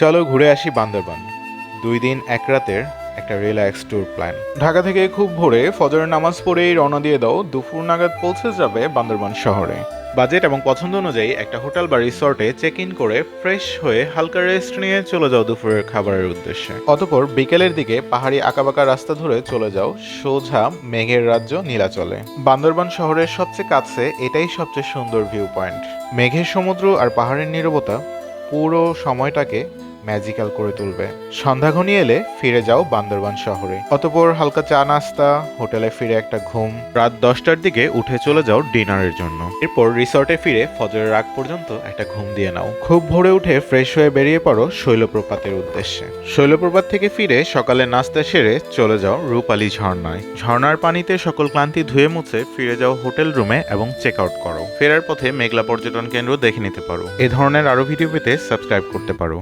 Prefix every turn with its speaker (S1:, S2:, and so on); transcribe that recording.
S1: চলো ঘুরে আসি বান্দরবান। দুই দিন এক রাতের একটা রিল্যাক্স ট্যুর প্ল্যান ঢাকা থেকে খুব ভোরে ফজরের নামাজ পড়েই রওনা দিয়ে দাও, দুপুর নাগাদ পৌঁছে যাবে বান্দরবান শহরে। বাজেট এবং পছন্দ অনুযায়ী একটা হোটেল বা রিসর্টে চেক ইন করে ফ্রেশ হয়ে হালকা রেস্ট নিয়ে চলে যাও দুপুরের খাবারের উদ্দেশ্যে। অতপর বিকেলের দিকে পাহাড়ি আঁকাবাঁকা রাস্তা ধরে চলে যাও, সোজা মেঘের রাজ্য নীলাচলে। বান্দরবান শহরের সবচেয়ে কাছে এটাই সবচেয়ে সুন্দর ভিউ পয়েন্ট মেঘের সমুদ্র আর পাহাড়ের নীরবতা পুরো সময়টাকে ম্যাজিক্যাল করে তুলবে। সন্ধ্যা ঘনিয়ে এলে ফিরে যাও বান্দরবান শহরে। অতপর হালকা চা নাস্তা, হোটেলে ফিরে একটা ঘুম। রাত দশটার দিকে উঠে চলে যাও ডিনারের জন্য। এরপর রিসর্টে ফিরে ফজরের আগ পর্যন্ত একটা ঘুম দিয়ে নাও। খুব ভোরে উঠে ফ্রেশ হয়ে বেরিয়ে পড়ো শৈলপ্রপাতের উদ্দেশ্যে। শৈলপ্রপাত থেকে ফিরে সকালে নাস্তা সেরে চলে যাও রূপালী ঝর্ণায়। ঝর্ণার পানিতে সকল ক্লান্তি ধুয়ে মুছে ফিরে যাও হোটেল রুমে এবং চেক আউট করো। ফেরার পথে মেঘলা পর্যটন কেন্দ্র দেখে নিতে পারো। এ ধরনের আরও ভিডিও পেতে সাবস্ক্রাইব করতে পারো।